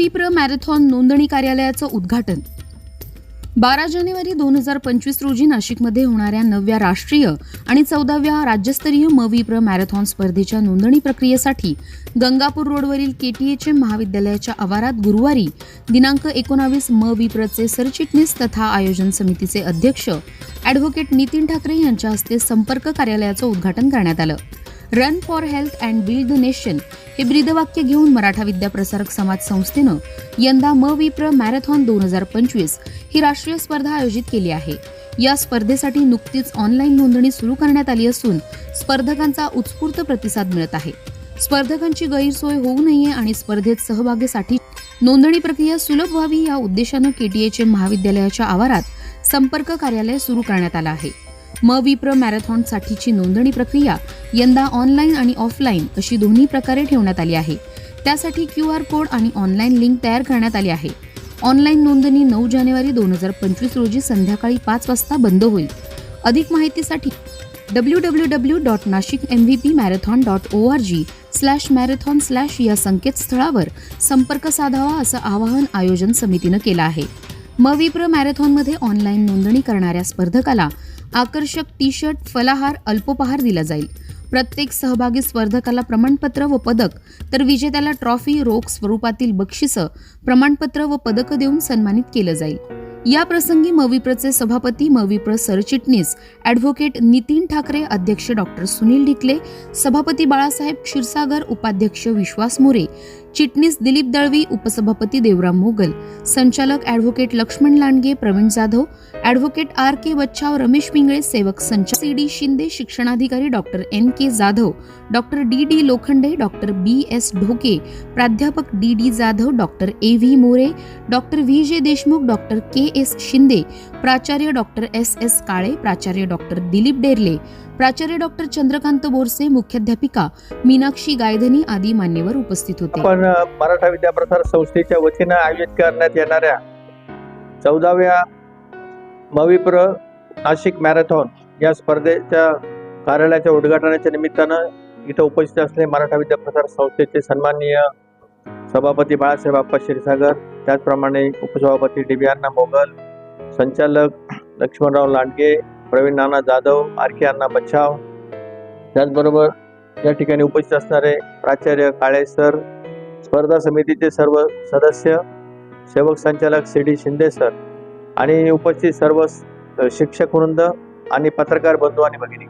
विप्र मॅरेथॉन नोंदणी कार्यालयाचं उद्घाटन. बारा जानेवारी दोन हजार पंचवीस रोजी नाशिकमध्ये होणाऱ्या नवव्या राष्ट्रीय आणि चौदाव्या राज्यस्तरीय मविप्र मॅरेथॉन स्पर्धेच्या नोंदणी प्रक्रियेसाठी गंगापूर रोडवरील केटीएचएम महाविद्यालयाच्या आवारात गुरुवारी दिनांक एकोणावीस म विप्रचे सरचिटणीस तथा आयोजन समितीचे अध्यक्ष ॲडव्होकेट नितीन ठाकरे यांच्या हस्ते संपर्क कार्यालयाचं उद्घाटन करण्यात आलं. Run for health and build the nation हे ब्रीदवाक्य घेऊन मराठा विद्याप्रसारक समाज संस्थेनं यंदा म विप्र मॅरेथॉन दोन हजार पंचवीस ही राष्ट्रीय स्पर्धा आयोजित केली आहे. या स्पर्धेसाठी नुकतीच ऑनलाईन नोंदणी सुरू करण्यात आली असून स्पर्धकांचा उत्स्फूर्त प्रतिसाद मिळत आहे. स्पर्धकांची गैरसोय होऊ नये आणि स्पर्धेत सहभागीसाठी नोंदणी प्रक्रिया सुलभ व्हावी या उद्देशानं केटीएचएम महाविद्यालयाच्या आवारात संपर्क कार्यालय सुरू करण्यात आलं आहे. म विप्र मॅरेथॉनसाठीची नोंदणी प्रक्रिया यंदा ऑनलाईन आणि ऑफलाईन अशी दोन्ही प्रकारे ठेवण्यात आली आहे. त्यासाठी क्यू आर कोड आणि ऑनलाईन लिंक तयार करण्यात आली आहे. ऑनलाईन नोंदणी नऊ जानेवारी दोन हजार पंचवीस रोजी संध्याकाळी पाच वाजता बंद होईल. अधिक माहितीसाठी W W W dot Nashik M V P marathon dot O R G slash marathon slash या संकेतस्थळावर संपर्क साधावा असं आवाहन आयोजन समितीनं केलं आहे. मविप्र मॅरेथॉनमध्ये ऑनलाईन नोंदणी करणाऱ्या स्पर्धकाला आकर्षक टी शर्ट फलाहार अल्पोपहार दिला जाईल. प्रत्येक सहभागी स्पर्धकाला प्रमाणपत्र व पदक. तर विजेत्याला ट्रॉफी रोख स्वरूपातील बक्षिसं प्रमाणपत्र व पदकं देऊन सन्मानित केलं जाईल. या प्रसंगी मविप्रचे सभापती मविप्र सरचिटणीस ॲडव्होकेट नितीन ठाकरे अध्यक्ष डॉक्टर सुनील ढिकले सभापती बाळासाहेब क्षीरसागर उपाध्यक्ष विश्वास मोरे चिटणीस दिलीप दळवी उपसभापती देवराम मोगल संचालक advocate Laxman Landge Pravin Jadhav advocate R K Bachhav Ramesh Pingale सेवक संचालक सी डी शिंदे शिक्षणाधिकारी doctor N K Jadhav doctor D D Lokhande doctor B S Dhoke प्राध्यापक D D Jadhav doctor A V More doctor V J Deshmukh doctor K S Shinde प्राचार्य doctor S S काळे प्राचार्य doctor Dilip डेरले प्राचार्य doctor Chandrakant Borse मुख्याध्यापिका मीनाक्षी गायधनी आदी मान्यवर उपस्थित होते. पण मराठा विद्याप्रसार संस्थेच्या वतीनं आयोजित करण्यात येणाऱ्या चौदाव्या मविप्र नाशिक मॅरेथॉन या स्पर्धेच्या कार्यालयाच्या उद्घाटनाच्या निमित्तानं इथं उपस्थित असलेले मराठा विद्याप्रसार संस्थेचे सन्माननीय सभापती बाळासाहेब आप्पा क्षीरसागर त्याचप्रमाणे उपसभापती डी बी अण्णा मोगल संचालक लक्ष्मणराव लांडगे प्रवीण नाना जाधव आर के अण्णा बच्छाव. त्याचबरोबर या ठिकाणी उपस्थित असणारे प्राचार्य काळे सर स्पर्धा समितीचे सर्व सदस्य सेवक संचालक सी डी शिंदे सर आणि उपस्थित सर्व शिक्षक वृंद आणि पत्रकार बंधू आणि भगिनी.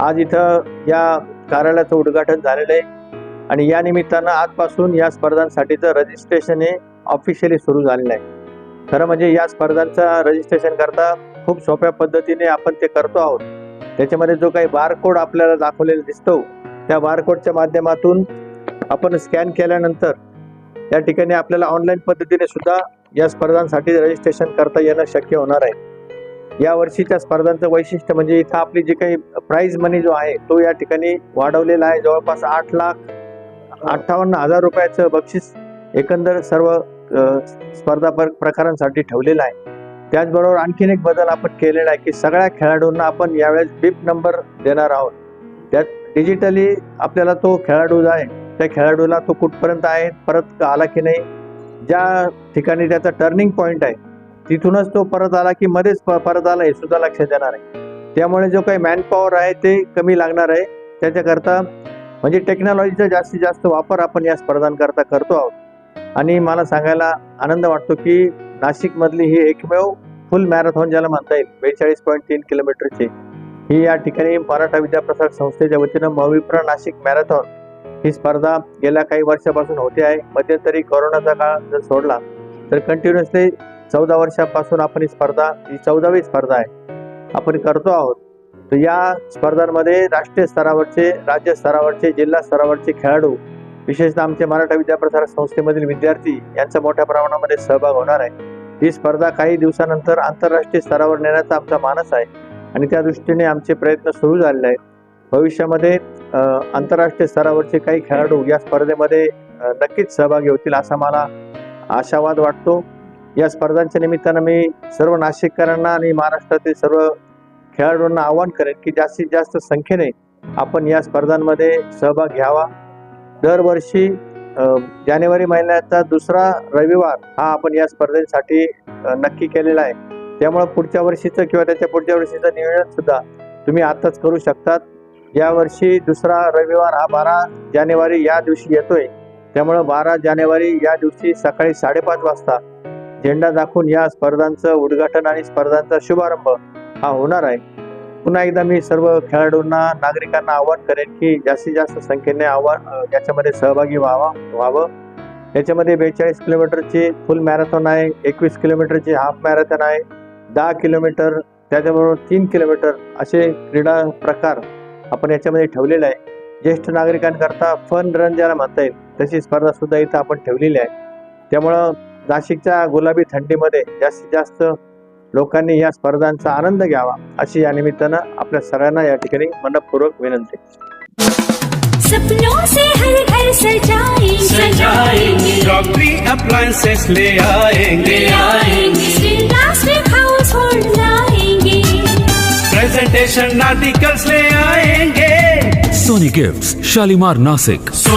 आज इथं या कार्यालयाचं उद्घाटन झालेलं आहे आणि या निमित्तानं आजपासून या स्पर्धांसाठीचं रजिस्ट्रेशन हे ऑफिशियली सुरू झालेलं आहे. खरं म्हणजे या स्पर्धांचा रजिस्ट्रेशन करता खूप सोप्या पद्धतीने आपण ते करतो आहोत. त्याच्यामध्ये जो काही बारकोड आपल्याला दाखवलेला दिसतो त्या बारकोडच्या माध्यमातून आपण स्कॅन केल्यानंतर त्या ठिकाणी आपल्याला ऑनलाईन पद्धतीने सुद्धा या स्पर्धांसाठी रजिस्ट्रेशन करता येणं शक्य होणार आहे. या वर्षीच्या स्पर्धांचं वैशिष्ट्य म्हणजे इथं आपली जी काही प्राईज मनी जो आहे तो या ठिकाणी वाढवलेला आहे. जवळपास आठ लाख अठ्ठावन्न हजार रुपयाचं बक्षीस एकंदर सर्व स्पर्धा प्रकारांसाठी ठेवलेला आहे. त्याचबरोबर आणखीन एक बदल आपण केलेला आहे की सगळ्या खेळाडूंना आपण यावेळेस बिप नंबर देणार आहोत. त्यात डिजिटली आपल्याला तो खेळाडू जो आहे त्या खेळाडूला तो कुठपर्यंत आहे परत आला की नाही ज्या ठिकाणी त्याचा टर्निंग पॉईंट आहे तिथूनच तो परत आला की मध्येच परत आला हे सुद्धा लक्षात येणार आहे. त्यामुळे जो काही मॅनपॉवर आहे ते कमी लागणार आहे. त्याच्याकरता म्हणजे टेक्नॉलॉजीचा जास्तीत जास्त वापर आपण या स्पर्धांकरता करतो आहोत. आणि मला सांगायला आनंद वाटतो की नाशिकमधली ही एकमेव फुल मॅरेथॉन ज्याला म्हणता येईल बेचाळीस पॉईंट तीन किलोमीटरची ही या ठिकाणी मराठा विद्याप्रसार संस्थेच्या वतीनं मविप्र नाशिक मॅरेथॉन ही स्पर्धा गेल्या काही वर्षापासून होते आहे. मध्यंतरी कोरोनाचा काळ जर सोडला तर कंटिन्युअसली चौदा वर्षापासून आपण ही स्पर्धा ही चौदावी स्पर्धा आहे. आपण करतो आहोत. तर या स्पर्धांमध्ये राष्ट्रीय स्तरावरचे राज्य स्तरावरचे जिल्हा स्तरावरचे खेळाडू विशेषतः आमचे मराठा विद्याप्रसार संस्थेमधील विद्यार्थी यांचा मोठ्या प्रमाणामध्ये सहभाग होणार आहे. ही स्पर्धा काही दिवसानंतर आंतरराष्ट्रीय स्तरावर नेण्याचा आमचा मानस आहे आणि त्या दृष्टीने आमचे प्रयत्न सुरू झालेले आहेत. भविष्यामध्ये आंतरराष्ट्रीय स्तरावरचे काही खेळाडू या स्पर्धेमध्ये नक्कीच सहभागी होतील असा मला आशावाद वाटतो. या स्पर्धांच्या निमित्तानं मी सर्व नाशिककरांना आणि महाराष्ट्रातील सर्व खेळाडूंना आवाहन करेन की जास्तीत जास्त संख्येने आपण या स्पर्धांमध्ये सहभाग घ्यावा. दरवर्षी जानेवारी महिन्याचा दुसरा रविवार हा आपण या स्पर्धेसाठी नक्की केलेला आहे. त्यामुळे पुढच्या वर्षीचं किंवा त्याच्या पुढच्या वर्षीचं नियोजन सुद्धा तुम्ही आताच करू शकतात. या वर्षी दुसरा रविवार हा बारा जानेवारी या दिवशी येतोय. त्यामुळं बारा जानेवारी या दिवशी सकाळी साडेपाच वाजता झेंडा दाखवून या स्पर्धांचं उद्घाटन आणि स्पर्धांचा शुभारंभ हा होणार आहे. पुन्हा एकदा मी सर्व खेळाडूंना नागरिकांना आवाहन करेन की जास्तीत जास्त संख्येने आव्हान याच्यामध्ये सहभागी व्हावा व्हावं. याच्यामध्ये बेचाळीस किलोमीटरची फुल मॅरेथॉन आहे एकवीस किलोमीटरची हाफ मॅरेथॉन आहे दहा किलोमीटर त्याच्याबरोबर तीन किलोमीटर असे क्रीडा प्रकार आपण याच्यामध्ये ठेवलेले आहे ज्येष्ठ नागरिकांकरता फन रन ज्याला म्हणता येईल तशी स्पर्धा सुद्धा इथं आपण ठेवलेली आहे. त्यामुळं नाशिकच्या गुलाबी थंडीमध्ये जास्तीत जास्त लोकांनी या स्पर्धांचा आनंद घ्यावा अशी या निमित्तानं आपल्या सगळ्यांना या ठिकाणी मनपूर्वक विनंती. सपनों से हर घर सजाएंगे. सजाएंगे. क्रॉकरी अप्लायंसेस ले आएंगे. आएंगे. श्री प्लास्टिक हाउस होल्ड लाएंगे. प्रेजेंटेशन आर्टिकल्स ले आएंगे. Sony Gifts, Shalimar Nasik.